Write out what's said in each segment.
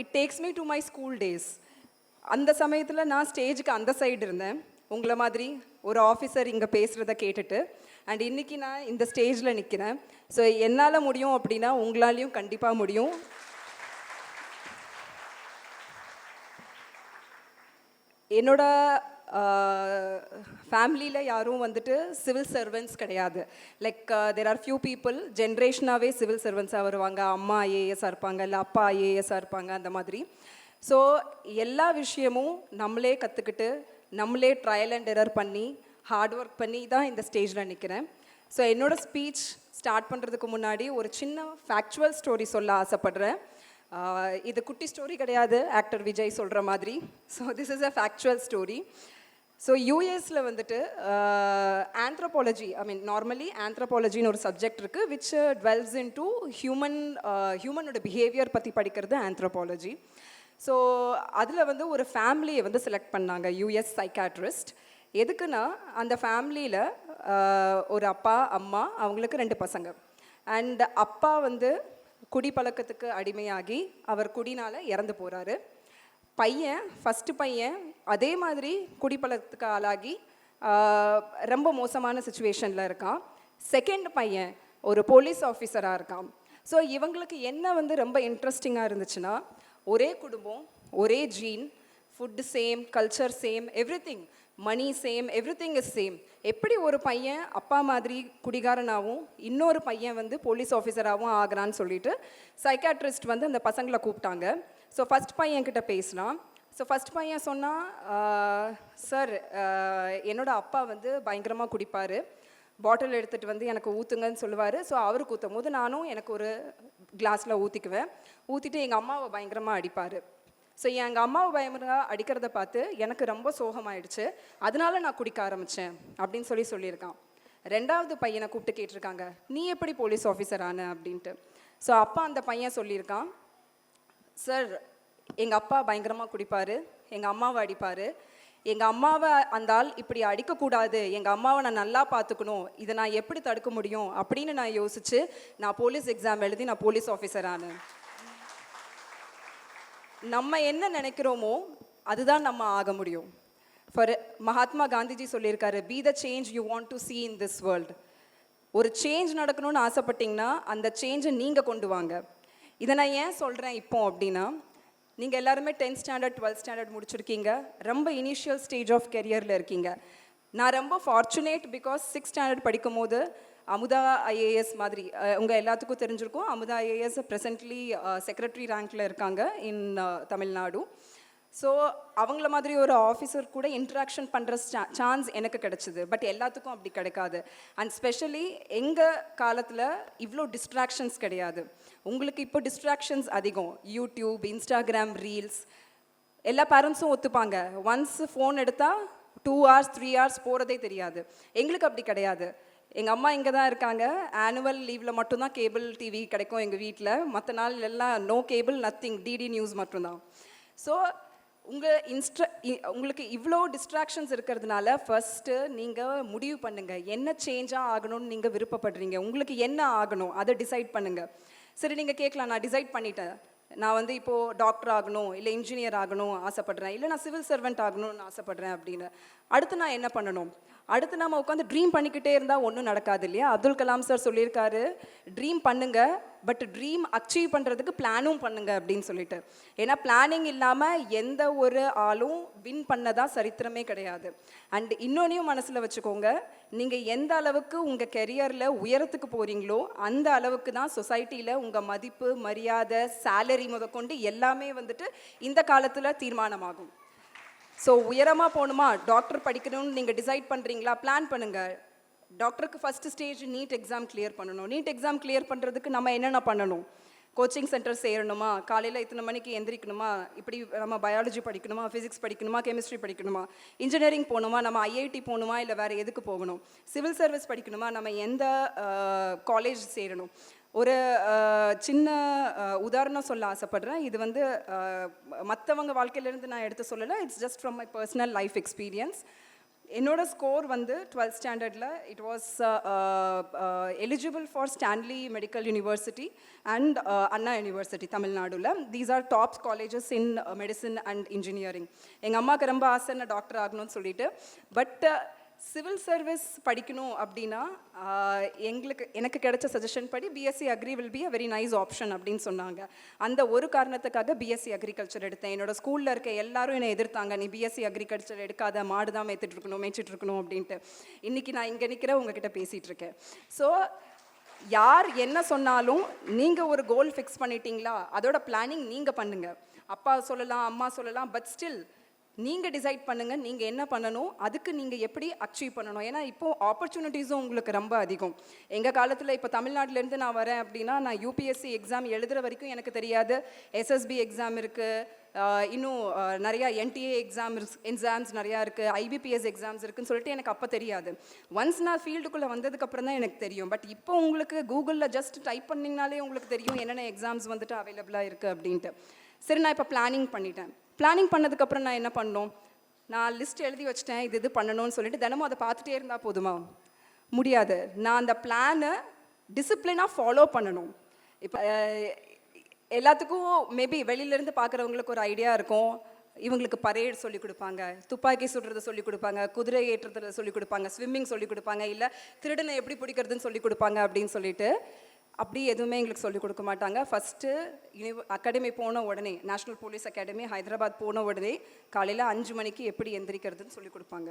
It takes me to my school days அந்த சமயத்தில் நான் ஸ்டேஜுக்கு அந்த சைடு இருந்தேன். உங்களை மாதிரி ஒரு ஆஃபீஸர் இங்கே பேசுகிறத கேட்டுட்டு அண்ட் இன்றைக்கி நான் இந்த ஸ்டேஜில் நிற்கிறேன் ஸோ என்னால் முடியும் அப்படின்னா உங்களாலையும் கண்டிப்பாக முடியும். என்னோட ஃபேமிலியில் யாரும் வந்துட்டு சிவில் சர்வன்ஸ் கிடையாது. Like there are few people ஜென்ரேஷனாகவே civil சர்வன்ஸாக வருவாங்க. அம்மா ஐஏஎஸ்ஸாக இருப்பாங்க. இல்லை அப்பா ஐஏஎஸ்ஸாக இருப்பாங்க. அந்த மாதிரி. ஸோ எல்லா விஷயமும் நம்மளே கற்றுக்கிட்டு நம்மளே ட்ரையல் அண்ட் எரர் பண்ணி ஹார்ட் ஒர்க் பண்ணி தான் இந்த ஸ்டேஜில் நிற்கிறேன் ஸோ என்னோடய ஸ்பீச் ஸ்டார்ட் பண்ணுறதுக்கு முன்னாடி ஒரு சின்ன ஃபேக்சுவல் ஸ்டோரி சொல்ல ஆசைப்படுறேன். இது குட்டி ஸ்டோரி கிடையாது. ஆக்டர் விஜய் சொல்கிற மாதிரி. So this is a factual story so யூஎஸில் வந்துட்டு ஆந்த்ரோபாலஜி ஐ மீன் நார்மலி ஆந்த்ரோபாலஜின்னு ஒரு சப்ஜெக்ட் இருக்குது which dwells in to human ஹியூமனோட behaviour பற்றி படிக்கிறது ஆந்த்ரோபாலஜி ஸோ அதில் வந்து ஒரு ஃபேமிலியை வந்து செலக்ட் பண்ணாங்க யூஎஸ் சைக்காட்ரிஸ்ட் எதுக்குன்னா அந்த ஃபேமிலியில் uh, ஒரு அப்பா அம்மா அவங்களுக்கு ரெண்டு பசங்க. அண்ட் அப்பா வந்து குடி பழக்கத்துக்கு அடிமையாகி அவர் குடினால் இறந்து போகிறாரு பையன் ஃபஸ்ட்டு பையன் அதே மாதிரி குடிப்பழத்துக்கு ஆளாகி ரொம்ப மோசமான சுச்சுவேஷனில் இருக்கான். செகண்ட் பையன் ஒரு போலீஸ் ஆஃபீஸராக இருக்கான். ஸோ இவங்களுக்கு என்ன வந்து ரொம்ப இன்ட்ரெஸ்டிங்காக இருந்துச்சுன்னா ஒரே குடும்பம் ஒரே gene food same culture same everything money same everything is same எப்படி ஒரு பையன் அப்பா மாதிரி குடிகாரனாகவும் இன்னொரு பையன் வந்து போலீஸ் ஆஃபீஸராகவும் ஆகிறான்னு சொல்லிட்டு சைக்காட்ரிஸ்ட் வந்து அந்த பசங்களை கூப்பிட்டாங்க. ஸோ ஃபஸ்ட் பையன் கிட்ட பேசினான் ஸோ ஃபஸ்ட் பையன் சொன்னால் சார் என்னோட அப்பா வந்து பயங்கரமாக குடிப்பார். பாட்டில் எடுத்துகிட்டு வந்து எனக்கு ஊற்றுங்கன்னு சொல்லுவார். ஸோ அவருக்கு ஊற்றும் போது நானும் எனக்கு ஒரு கிளாஸில் ஊற்றிக்குவேன் ஊற்றிட்டு எங்கள் அம்மாவை பயங்கரமாக அடிப்பார். ஸோ எங்கள் அம்மாவை பயங்கரமாக அடிக்கிறத பார்த்து எனக்கு ரொம்ப சோகமாயிடுச்சு. அதனால நான் குடிக்க ஆரம்பித்தேன் அப்படின்னு சொல்லி சொல்லியிருக்கான். ரெண்டாவது பையனை கூப்பிட்டு கேட்டிருக்காங்க நீ எப்படி போலீஸ் ஆஃபீஸர் ஆன? அப்படின்ட்டு. ஸோ அப்பா அந்த பையன் சொல்லியிருக்கான் சார் எங்கள் அப்பா பயங்கரமாக குடிப்பார். எங்கள் அம்மாவை அடிப்பார். எங்கள் அம்மாவை அந்த ஆள் இப்படி அடிக்கக்கூடாது. எங்கள் அம்மாவை நான் நல்லா பார்த்துக்கணும். இதை நான் எப்படி தடுக்க முடியும் அப்படின்னு நான் யோசித்து நான் போலீஸ் எக்ஸாம் எழுதி நான் போலீஸ் ஆஃபீஸர் ஆனேன். நம்ம என்ன நினைக்கிறோமோ அதுதான் நம்ம ஆக முடியும். ஃபார் மகாத்மா காந்திஜி சொல்லியிருக்காரு be the change you want to see in this world ஒரு சேஞ்ச் நடக்கணும்னு ஆசைப்பட்டீங்கன்னா அந்த சேஞ்சை நீங்கள் கொண்டு வாங்க. இதை நான் ஏன் சொல்கிறேன் இப்போ அப்படின்னா நீங்கள் எல்லாருமே டென்த் ஸ்டாண்டர்ட் டுவெல்த் ஸ்டாண்டர்ட் முடிச்சிருக்கீங்க. ரொம்ப இனிஷியல் ஸ்டேஜ் ஆஃப் கெரியரில் இருக்கீங்க. நான் ரொம்ப ஃபார்ச்சுனேட் பிகாஸ் சிக்ஸ் ஸ்டாண்டர்ட் படிக்கும் போது அமுதா ஐஏஎஸ் மாதிரி உங்கள் எல்லாத்துக்கும் தெரிஞ்சிருக்கும். அமுதா ஐஏஎஸ் ப்ரெசென்ட்லி செக்ரட்டரி ரேங்க்கில் இருக்காங்க இன் தமிழ்நாடு. ஸோ அவங்கள மாதிரி ஒரு ஆஃபீஸர் கூட இன்ட்ராக்ஷன் பண்ணுற சான்ஸ் எனக்கு கிடச்சிது. பட் எல்லாத்துக்கும் அப்படி கிடைக்காது. அண்ட் ஸ்பெஷலி எங்கள் காலத்தில் இவ்வளோ டிஸ்ட்ராக்ஷன்ஸ் கிடையாது. உங்களுக்கு இப்போ டிஸ்ட்ராக்ஷன்ஸ் அதிகம். யூடியூப் இன்ஸ்டாகிராம் ரீல்ஸ் எல்லா பேரண்ட்ஸும் ஒத்துப்பாங்க. ஒன்ஸ் ஃபோன் எடுத்தால் டூ ஹவர்ஸ் த்ரீ ஹவர்ஸ் போகிறதே தெரியாது. எங்களுக்கு அப்படி கிடையாது. எங்கள் அம்மா இங்கே தான் இருக்காங்க. ஆனுவல் லீவில் மட்டும்தான் கேபிள் டிவி கிடைக்கும் எங்கள் வீட்டில் மற்ற நாள் எல்லாம் no cable nothing DD news மட்டும்தான். ஸோ உங்கள் இன்ஸ்ட்ர இ- உங்களுக்கு இவ்வளோ டிஸ்ட்ராக்ஷன்ஸ் இருக்கிறதுனால ஃபஸ்ட்டு நீங்கள் முடிவு பண்ணுங்கள் என்ன சேஞ்சாக ஆகணும்னு நீங்கள் விருப்பப்படுறீங்க. உங்களுக்கு என்ன ஆகணும்? அதை டிசைட் பண்ணுங்கள் சரி நீங்கள் கேட்கலாம். நான் டிசைட் பண்ணிட்டேன். நான் வந்து இப்போது டாக்டர் ஆகணும் இல்லை இன்ஜினியர் ஆகணும் ஆசைப்படுறேன் இல்லை நான் சிவில் சர்வெண்ட் ஆகணும்னு ஆசைப்பட்றேன் அப்படின்னு. அடுத்து நான் என்ன பண்ணணும்? அடுத்து நம்ம உட்காந்து ட்ரீம் பண்ணிக்கிட்டே இருந்தால் ஒன்றும் நடக்காது இல்லையா? அப்துல் கலாம் சார் சொல்லியிருக்காரு ட்ரீம் பண்ணுங்க பட் ட்ரீம் அச்சீவ் பண்ணுறதுக்கு பிளானும் பண்ணுங்க அப்படின்னு சொல்லிட்டு. ஏன்னா பிளானிங் இல்லாமல் எந்த ஒரு ஆளும் வின் பண்ணதான் சரித்திரமே கிடையாது. அண்ட் இன்னொன்னையும் மனசில் வச்சுக்கோங்க நீங்கள் எந்த அளவுக்கு உங்கள் கெரியரில் உயரத்துக்கு போகிறீங்களோ அந்த அளவுக்கு தான் சொசைட்டியில் உங்கள் மதிப்பு மரியாதை சேலரி முதற்கொண்டு எல்லாமே வந்துட்டு இந்த காலத்தில் தீர்மானமாகும். ஸோ உயரமாக போகணுமா? டாக்டர் படிக்கணும்னு நீங்கள் டிசைட் பண்ணுறீங்களா பிளான் பண்ணுங்கள் டாக்டருக்கு first stage NEET exam clear பண்ணணும். நீட் எக்ஸாம் கிளியர் பண்ணுறதுக்கு நம்ம என்னென்ன பண்ணணும்? கோச்சிங் சென்டர் சேரணுமா? காலையில் இத்தனை மணிக்கு எந்திரிக்கணுமா? இப்படி நம்ம பயாலஜி படிக்கணுமா? ஃபிசிக்ஸ் படிக்கணுமா? கெமிஸ்ட்ரி படிக்கணுமா? இன்ஜினியரிங் போகணுமா? நம்ம ஐஐடி போகணுமா? இல்லை வேறு எதுக்கு போகணும்? சிவில் சர்வீஸ் படிக்கணுமா? நம்ம எந்த காலேஜ் சேரணும்? ஒரு சின்ன உதாரணம் சொல்ல ஆசைப்படுறேன். இது வந்து மற்றவங்க வாழ்க்கையிலேருந்து நான் எடுத்து சொல்லலை. It's just from my personal life experience என்னோட ஸ்கோர் வந்து டுவெல்த் ஸ்டாண்டர்டில் it was eligible for Stanley medical university and Anna university தமிழ்நாடுல. These are top colleges in medicine and engineering எங்கள் அம்மாவுக்கு ரொம்ப ஆசை நான் டாக்டர் ஆகணும்னு சொல்லிட்டு. பட் சிவில் சர்வீஸ் படிக்கணும் அப்படின்னா எங்களுக்கு எனக்கு கிடைச்ச சஜஷன் படி BSc agri will be a very nice option அப்படின்னு சொன்னாங்க. அந்த ஒரு காரணத்துக்காக பிஎஸ்சி அக்ரிகல்ச்சர் எடுத்தேன். என்னோட ஸ்கூலில் இருக்க எல்லாரும் என்னை எதிர்த்தாங்க. நீ பிஎஸ்சி அக்ரிகல்ச்சர் எடுக்காத மாடு தான் மேய்த்துட்டு இருக்கணும் மேய்ச்சிட்டு இருக்கணும் அப்படின்ட்டு. இன்றைக்கி நான் இங்கே நிற்கிற உங்ககிட்ட பேசிகிட்டு இருக்கேன். ஸோ யார் என்ன சொன்னாலும் நீங்கள் ஒரு கோல் ஃபிக்ஸ் பண்ணிட்டீங்களா? அதோட பிளானிங் நீங்கள் பண்ணுங்கள் அப்பா சொல்லலாம் அம்மா சொல்லலாம் பட் ஸ்டில் நீங்கள் டிசைட் பண்ணுங்கள் நீங்கள் என்ன பண்ணணும் அதுக்கு நீங்கள் எப்படி அச்சீவ் பண்ணணும். ஏன்னா இப்போது ஆப்பர்ச்சுனிட்டிஸும் உங்களுக்கு ரொம்ப அதிகம். எங்கள் காலத்தில் இப்போ தமிழ்நாட்டிலேருந்து நான் வரேன் அப்படின்னா நான் யூபிஎஸ்சி எக்ஸாம் எழுதுகிற வரைக்கும் எனக்கு தெரியாது. எஸ்எஸ்பி எக்ஸாம் இருக்குது இன்னும் நிறையா என்டிஏ எக்ஸாம் எக்ஸாம்ஸ் நிறையா இருக்குது ஐபிபிஎஸ் எக்ஸாம்ஸ் இருக்குதுன்னு சொல்லிட்டு எனக்கு அப்போ தெரியாது. ஒன்ஸ் நான் ஃபீல்டுக்குள்ளே வந்ததுக்கப்புறம் தான் எனக்கு தெரியும். பட் இப்போ உங்களுக்கு கூகுளில் ஜஸ்ட் டைப் பண்ணிங்கனாலே உங்களுக்கு தெரியும் என்னென்ன எக்ஸாம்ஸ் வந்துட்டு அவைலபிளாக இருக்குது அப்படின்ட்டு. சரி நான் இப்போ பிளானிங் பண்ணிட்டேன். பிளானிங் பண்ணதுக்கப்புறம் நான் என்ன பண்ணோம்? நான் லிஸ்ட் எழுதி வச்சிட்டேன் இது இது பண்ணணும்னு சொல்லிட்டு தினமும் அதை பார்த்துட்டே இருந்தால் போதுமா? முடியாது. நான் அந்த பிளானை டிசிப்ளினாக ஃபாலோ பண்ணணும். இப்போ எல்லாத்துக்கும் மேபி வெளியிலேருந்து பார்க்குறவங்களுக்கு ஒரு ஐடியா இருக்கும். இவங்களுக்கு பரேட் சொல்லி கொடுப்பாங்க. துப்பாக்கி சுடுறத சொல்லி கொடுப்பாங்க. குதிரை ஏற்றுறத சொல்லி கொடுப்பாங்க. ஸ்விம்மிங் சொல்லி கொடுப்பாங்க. இல்லை திருடனை எப்படி பிடிக்கிறதுன்னு சொல்லி கொடுப்பாங்க அப்படின்னு சொல்லிட்டு அப்படி எதுவுமே எங்களுக்கு சொல்லிக் கொடுக்க மாட்டாங்க. ஃபஸ்ட்டு யூனிவ அகாடமி போன உடனே நேஷ்னல் போலீஸ் அகாடமி ஹைதராபாத் போன உடனே காலையில் அஞ்சு மணிக்கு எப்படி எந்திரிக்கிறதுன்னு சொல்லிக் கொடுப்பாங்க.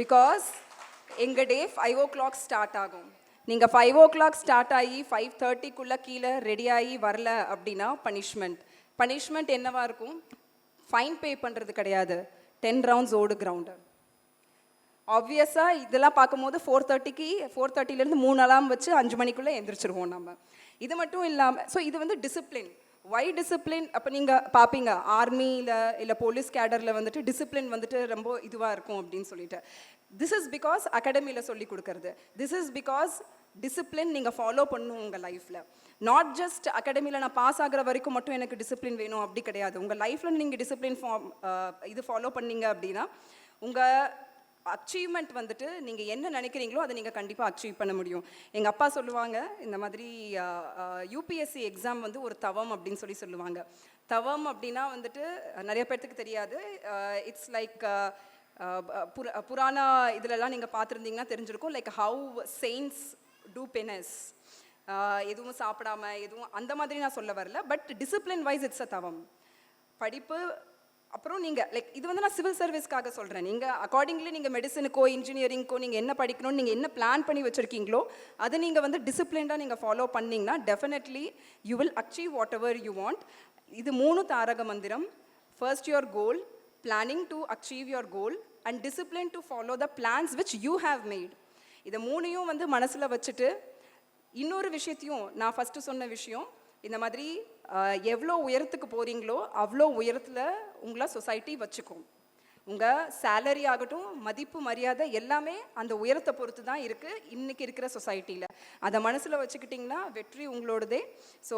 பிகாஸ் எங்கள் day five o'clock start ஆகும். நீங்கள் ஃபைவ் ஓ கிளாக் ஸ்டார்ட் ஆகி ஃபைவ் தேர்ட்டிக்குள்ளே கீழே ரெடி ஆகி வரல அப்படின்னா பனிஷ்மெண்ட் பனிஷ்மெண்ட் என்னவாக இருக்கும்? ஃபைன் பே பண்ணுறது கிடையாது. டென் ரவுண்ட்ஸ் ஓடு கிரவுண்டு ஆப்வியஸாக இதெல்லாம் பார்க்கும்போது ஃபோர் தேர்ட்டிக்கு ஃபோர் தேர்ட்டிலேருந்து மூணு அலாம் வச்சு அஞ்சு மணிக்குள்ளே எந்திரிச்சிருவோம் நம்ம இது மட்டும் இல்லாமல் ஸோ இது வந்து டிசிப்ளின் வை டிசிப்ளின் அப்போ நீங்கள் பார்ப்பீங்க ஆர்மியில் இல்லை போலீஸ் கேடரில் வந்துட்டு டிசிப்ளின் வந்துட்டு ரொம்ப இதுவாக இருக்கும் அப்படின்னு சொல்லிட்டு. திஸ் இஸ் பிகாஸ் அகாடமியில் சொல்லி கொடுக்கறது. திஸ் இஸ் பிகாஸ் டிசிப்ளின் நீங்கள் ஃபாலோ பண்ணணும் உங்கள் லைஃப்பில் நாட் ஜஸ்ட் அகாடமியில் நான் பாஸ் ஆகிற வரைக்கும் மட்டும் எனக்கு டிசிப்ளின் வேணும் அப்படி கிடையாது. உங்கள் லைஃப்பில் நீங்கள் டிசிப்ளின் ஃபார்ம் இது ஃபாலோ பண்ணீங்க அப்படின்னா உங்கள் அச்சீவ்மெண்ட் வந்துட்டு நீங்கள் என்ன நினைக்கிறீங்களோ அதை நீங்கள் கண்டிப்பாக அச்சீவ் பண்ண முடியும். எங்கள் அப்பா சொல்லுவாங்க இந்த மாதிரி யூபிஎஸ்சி எக்ஸாம் வந்து ஒரு தவம் அப்படின்னு சொல்லி சொல்லுவாங்க. தவம் அப்படின்னா வந்துட்டு நிறைய பேர்த்துக்கு தெரியாது. இட்ஸ் லைக் புர புராண இதிலெல்லாம் நீங்கள் பார்த்துருந்தீங்கன்னா தெரிஞ்சிருக்கும். லைக் ஹவு செயின்ஸ் டூ பெனஸ் எதுவும் சாப்பிடாம எதுவும் அந்த மாதிரி நான் சொல்ல வரல. But discipline wise it's a தவம். படிப்பு அப்புறம் நீங்கள் லைக் இது வந்து நான் சிவில் சர்வீஸ்க்காக சொல்கிறேன் நீங்கள் அக்கார்டிங்லி நீங்கள் மெடிசனுக்கோ இன்ஜினியரிங்க்கோ நீங்கள் என்ன படிக்கணும்னு நீங்கள் என்ன பிளான் பண்ணி வச்சுருக்கீங்களோ அதை நீங்கள் வந்து டிசிப்ளின்டாக நீங்கள் ஃபாலோ பண்ணிங்கன்னா definitely you will achieve whatever you want இது மூணு தாரக மந்திரம். First your goal planning to achieve your goal and discipline to follow the plans which you have made இதை மூணையும் வந்து மனசில் வச்சுட்டு இன்னொரு விஷயத்தையும் நான் ஃபஸ்ட்டு சொன்ன விஷயம் இந்த மாதிரி எவ்வளோ உயரத்துக்கு போகிறீங்களோ அவ்வளோ உயரத்தில் உங்களை சொசைட்டி வச்சுக்கும். உங்கள் சேலரி ஆகட்டும் மதிப்பு மரியாதை எல்லாமே அந்த உயரத்தை பொறுத்து தான் இருக்குது இன்றைக்கி இருக்கிற சொசைட்டியில் அதை மனசில் வச்சுக்கிட்டிங்கன்னா வெற்றி உங்களோடதே. ஸோ